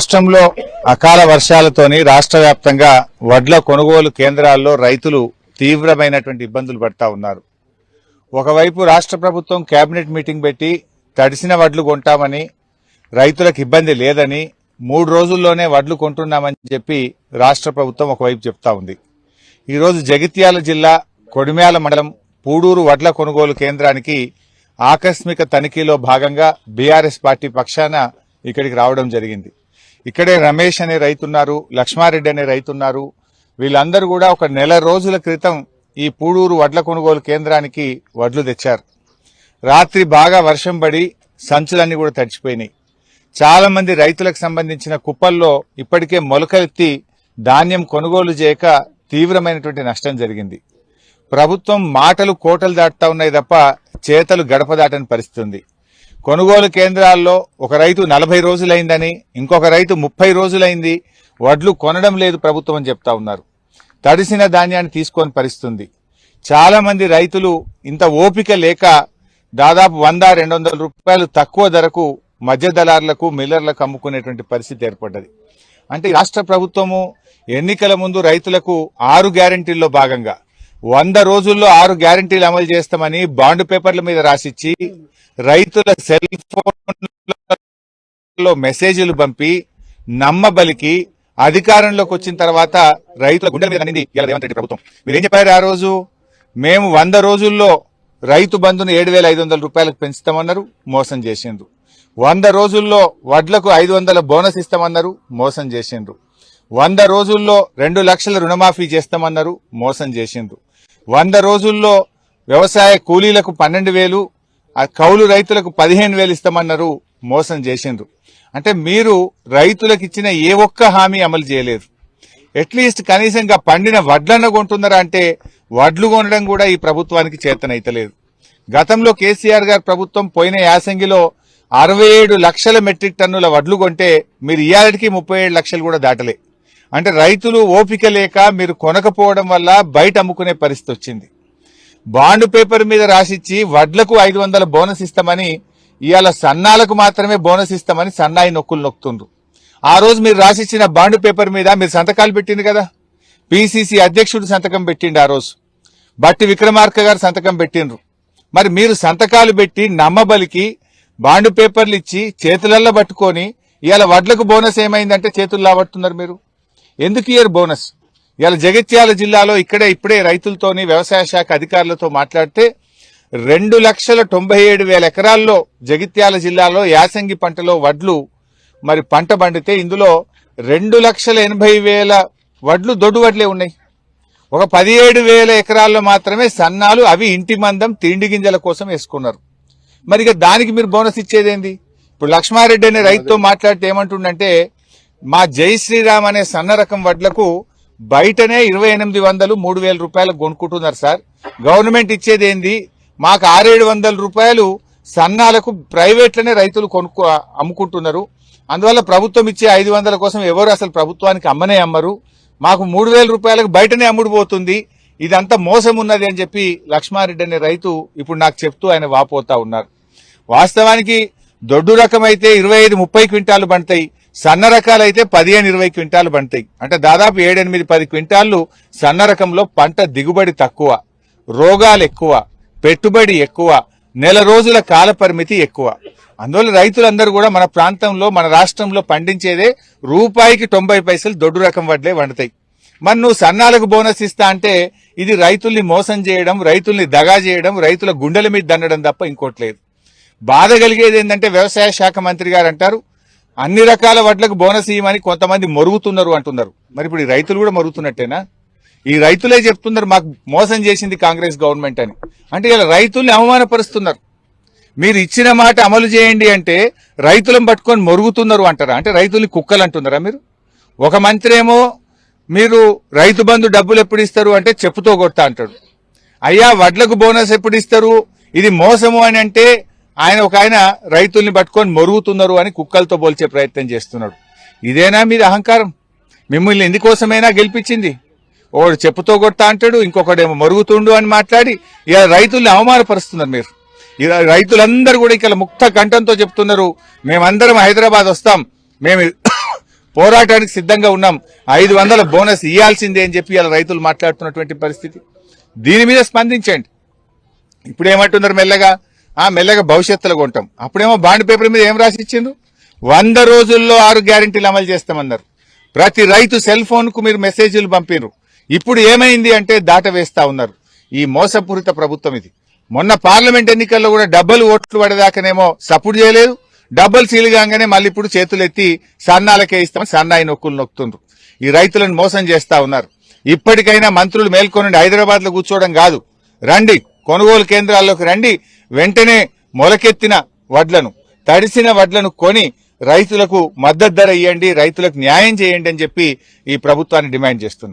రాష్ట్రంలో అకాల వర్షాలతోని రాష్ట్ర వ్యాప్తంగా వడ్ల కొనుగోలు కేంద్రాల్లో రైతులు తీవ్రమైనటువంటి ఇబ్బందులు పడతా ఉన్నారు. ఒకవైపు రాష్ట్ర ప్రభుత్వం కేబినెట్ మీటింగ్ పెట్టి తడిసిన వడ్లు కొంటామని రైతులకు ఇబ్బంది లేదని మూడు రోజుల్లోనే వడ్లు కొంటున్నామని చెప్పి రాష్ట్ర ప్రభుత్వం ఒకవైపు చెప్తా ఉంది. ఈరోజు జగిత్యాల జిల్లా కొడిమ్యాల మండలం పూడూరు వడ్ల కొనుగోలు కేంద్రానికి ఆకస్మిక తనిఖీలో భాగంగా బీఆర్ఎస్ పార్టీ పక్షాన ఇక్కడికి రావడం జరిగింది. ఇక్కడే రమేష్ అనే రైతున్నారు లక్ష్మారెడ్డి అనే రైతున్నారు వీళ్ళందరూ కూడా ఒక నెల రోజుల క్రితం ఈ పూడూరు వడ్ల కొనుగోలు కేంద్రానికి వడ్లు తెచ్చారు. రాత్రి బాగా వర్షం పడి సంచులన్నీ కూడా తడిచిపోయినాయి. చాలామంది రైతులకు సంబంధించిన కుప్పల్లో ఇప్పటికే మొలకెత్తి ధాన్యం కొనుగోలు చేయక తీవ్రమైనటువంటి నష్టం జరిగింది. ప్రభుత్వం మాటలు కోటలు దాటుతా ఉన్నాయి తప్ప చేతలు గడప దాటని పరిస్థితి ఉంది. కొనుగోలు కేంద్రాల్లో ఒక రైతు నలభై రోజులైందని ఇంకొక రైతు ముప్పై రోజులైంది వడ్లు కొనడం లేదు ప్రభుత్వం అని చెప్తా ఉన్నారు. తడిసిన ధాన్యాన్ని తీసుకొని పరిస్తుంది. చాలామంది రైతులు ఇంత ఓపిక లేక దాదాపు వంద రెండు వందల రూపాయలు తక్కువ ధరకు మధ్య దళారులకు మిల్లర్లకు అమ్ముకునేటువంటి పరిస్థితి ఏర్పడ్డది. అంటే రాష్ట్ర ప్రభుత్వము ఎన్నికల ముందు రైతులకు ఆరు గ్యారంటీల్లో భాగంగా వంద రోజుల్లో ఆరు గ్యారంటీలు అమలు చేస్తామని బాండ్ పేపర్ల మీద రాసిచ్చి రైతుల సెల్ ఫోన్లో మెసేజ్లు పంపి నమ్మబలికి అధికారంలోకి వచ్చిన తర్వాత రైతుల గుండె మీద అనింది ఇలా రేవంత్ రెడ్డి ప్రభుత్వం. మీరేం చెప్పారు ఆ రోజు? మేము వంద రోజుల్లో రైతు బంధును ఏడు వేల ఐదు వందల రూపాయలకు పెంచుతామన్నారు మోసం చేసిండ్రు. వంద రోజుల్లో వడ్లకు ఐదు వందల బోనస్ ఇస్తామన్నారు మోసం చేసిండ్రు. వంద రోజుల్లో రెండు లక్షల రుణమాఫీ చేస్తామన్నారు మోసం చేసిండ్రు. వంద రోజుల్లో వ్యవసాయ కూలీలకు పన్నెండు వేలు కౌలు రైతులకు పదిహేను వేలు ఇస్తామన్నారు మోసం చేసిండ్రు. అంటే మీరు రైతులకు ఇచ్చిన ఏ ఒక్క హామీ అమలు చేయలేదు. అట్లీస్ట్ కనీసంగా పండిన వడ్లన్న కొంటున్నారా అంటే వడ్లు కొనడం కూడా ఈ ప్రభుత్వానికి చేతనైతలేదు. గతంలో కేసీఆర్ గారి ప్రభుత్వం పోయిన యాసంగిలో అరవై ఏడు లక్షల మెట్రిక్ టన్నుల వడ్లు కొంటే మీరు ఇయాలటికి ముప్పై ఏడు లక్షలు కూడా దాటలే. అంటే రైతులు ఓపిక లేక మీరు కొనకపోవడం వల్ల బయట అమ్ముకునే పరిస్థితి వచ్చింది. బాండ్ పేపర్ మీద రాసిచ్చి వడ్లకు ఐదు వందల బోనస్ ఇస్తామని ఇవాళ సన్నాలకు మాత్రమే బోనస్ ఇస్తామని సన్నాయి నొక్కులు నొక్కుతుండ్రు. ఆ రోజు మీరు రాసిచ్చిన బాండ్ పేపర్ మీద మీరు సంతకాలు పెట్టింది కదా? పిసిసి అధ్యక్షుడు సంతకం పెట్టిండు ఆ రోజు. బట్టి విక్రమార్క గారు సంతకం పెట్టిండ్రు. మరి మీరు సంతకాలు పెట్టి నమ్మబలికి బాండ్ పేపర్లు ఇచ్చి చేతులల్లో పట్టుకొని ఇవాళ వడ్లకు బోనస్ ఏమైందంటే చేతుల్లో పట్టున్నారు మీరు? ఎందుకు ఇయర్ బోనస్? ఇవాళ జగిత్యాల జిల్లాలో ఇక్కడే ఇప్పుడే రైతులతోని వ్యవసాయ శాఖ అధికారులతో మాట్లాడితే రెండు లక్షల తొంభై ఏడు వేల ఎకరాల్లో జగిత్యాల జిల్లాలో యాసంగి పంటలో వడ్లు మరి పంట పండితే ఇందులో రెండు లక్షల ఎనభై వేల వడ్లు దొడ్డు వడ్లే ఉన్నాయి. ఒక పదిహేడు వేల ఎకరాల్లో మాత్రమే సన్నాలు అవి ఇంటి మందం తిండి గింజల కోసం వేసుకున్నారు. మరి ఇక దానికి మీరు బోనస్ ఇచ్చేదేంది? ఇప్పుడు లక్ష్మారెడ్డి అనే రైతుతో మాట్లాడితే ఏమంటుండంటే మా జై శ్రీరామ్ అనే సన్న రకం వడ్లకు బయటనే ఇరవై ఎనిమిది వందలు మూడు వేల రూపాయలకు కొనుక్కుంటున్నారు సార్. గవర్నమెంట్ ఇచ్చేది ఏంది? మాకు ఆరేడు వందల రూపాయలు సన్నాలకు ప్రైవేట్లనే రైతులు కొనుక్కో అమ్ముకుంటున్నారు. అందువల్ల ప్రభుత్వం ఇచ్చే ఐదు వందల కోసం ఎవరు అసలు ప్రభుత్వానికి అమ్మనే అమ్మరు? మాకు మూడు వేల రూపాయలకు బయటనే అమ్ముడు పోతుంది. ఇదంతా మోసం ఉన్నది అని చెప్పి లక్ష్మారెడ్డి అనే రైతు ఇప్పుడు నాకు చెప్తూ ఆయన వాపోతా ఉన్నారు. వాస్తవానికి దొడ్డు రకం అయితే ఇరవై ఐదు ముప్పై క్వింటాలు పండుతాయి. సన్న రకాలైతే పదిహేను ఇరవై క్వింటాలు పండుతాయి. అంటే దాదాపు ఏడెనిమిది పది క్వింటాళ్ళు సన్న రకంలో పంట దిగుబడి తక్కువ రోగాలు ఎక్కువ పెట్టుబడి ఎక్కువ నెల రోజుల కాల పరిమితి ఎక్కువ. అందువల్ల రైతులందరూ కూడా మన ప్రాంతంలో మన రాష్ట్రంలో పండించేదే రూపాయికి తొంభై పైసలు దొడ్డు రకం వడ్లే వండుతాయి. మరి నువ్వు సన్నాలకు బోనస్ ఇస్తా అంటే ఇది రైతుల్ని మోసం చేయడం రైతుల్ని దగా చేయడం రైతుల గుండెల మీద దండడం తప్ప ఇంకోట్లేదు బాధ కలిగేది ఏంటంటే వ్యవసాయ శాఖ మంత్రి గారు అంటారు అన్ని రకాల వడ్లకు బోనస్ ఇవ్వమని కొంతమంది మరుగుతున్నారు అంటున్నారు. మరి ఇప్పుడు ఈ రైతులు కూడా మరుగుతున్నట్టేనా? ఈ రైతులే చెప్తున్నారు మాకు మోసం చేసింది కాంగ్రెస్ గవర్నమెంట్ అని. అంటే ఇలా రైతుల్ని అవమానపరుస్తున్నారు. మీరు ఇచ్చిన మాట అమలు చేయండి అంటే రైతులను పట్టుకొని మరుగుతున్నారు అంటారా? అంటే రైతుల్ని కుక్కలు అంటున్నారా మీరు? ఒక మంత్రి ఏమో మీరు రైతు బంధు డబ్బులు ఎప్పుడు ఇస్తారు అంటే చెప్పుతో కొడతా అంటాడు. అయ్యా వడ్లకు బోనస్ ఎప్పుడు ఇస్తారు? ఇది మోసము అని అంటే ఆయన ఒక ఆయన రైతుల్ని పట్టుకొని మొరుగుతున్నారు అని కుక్కలతో పోల్చే ప్రయత్నం చేస్తున్నాడు. ఇదేనా మీది అహంకారం? మిమ్మల్ని ఎందుకోసమైనా గెలిపించింది? ఒకడు చెప్పుతో కొడతా అంటాడు ఇంకొకడేమో మరుగుతుండు అని మాట్లాడి ఇలా రైతుల్ని అవమానపరుస్తున్నారు మీరు. ఇలా రైతులందరూ కూడా ఇక్కడ ముక్త కంఠంతో చెప్తున్నారు మేమందరం హైదరాబాద్ వస్తాం. మేము పోరాటానికి సిద్ధంగా ఉన్నాం. ఐదు వందల బోనస్ ఇవ్వాల్సిందే అని చెప్పి ఇలా రైతులు మాట్లాడుతున్నటువంటి పరిస్థితి. దీని మీద స్పందించండి. ఇప్పుడు ఏమంటున్నారు మెల్లగా? ఆ మెల్లగా భవిష్యత్తులో కొంటాం. అప్పుడేమో బాండ్ పేపర్ మీద ఏం రాసి ఇచ్చిండు వంద రోజుల్లో ఆరు గ్యారెంటీలు అమలు చేస్తామన్నారు. ప్రతి రైతు సెల్ ఫోన్కు మీరు మెసేజ్లు పంపినరు ఇప్పుడు ఏమైంది అంటే దాట వేస్తా ఉన్నారు. ఈ మోసపూరిత ప్రభుత్వం ఇది. మొన్న పార్లమెంట్ ఎన్నికల్లో కూడా డబ్బులు ఓట్లు పడేదాకానేమో సపోర్ట్ చేయలేదు. డబ్బులు సీలుగానే మళ్ళీ ఇప్పుడు చేతులు ఎత్తి సన్నాలకే ఇస్తామని సన్నాయి నొక్కులు నొక్కుతుండ్రు. ఈ రైతులను మోసం చేస్తా ఉన్నారు. ఇప్పటికైనా మంత్రులు మేల్కొనండి హైదరాబాద్లో కూర్చోవడం కాదు. రండి కొనుగోలు కేంద్రాల్లోకి రండి. వెంటనే మొలకెత్తిన వడ్లను తడిసిన వడ్లను కొని రైతులకు మద్దతు ధర ఇవ్వండి రైతులకు న్యాయం చేయండి అని చెప్పి ఈ ప్రభుత్వాన్ని డిమాండ్ చేస్తున్నాం.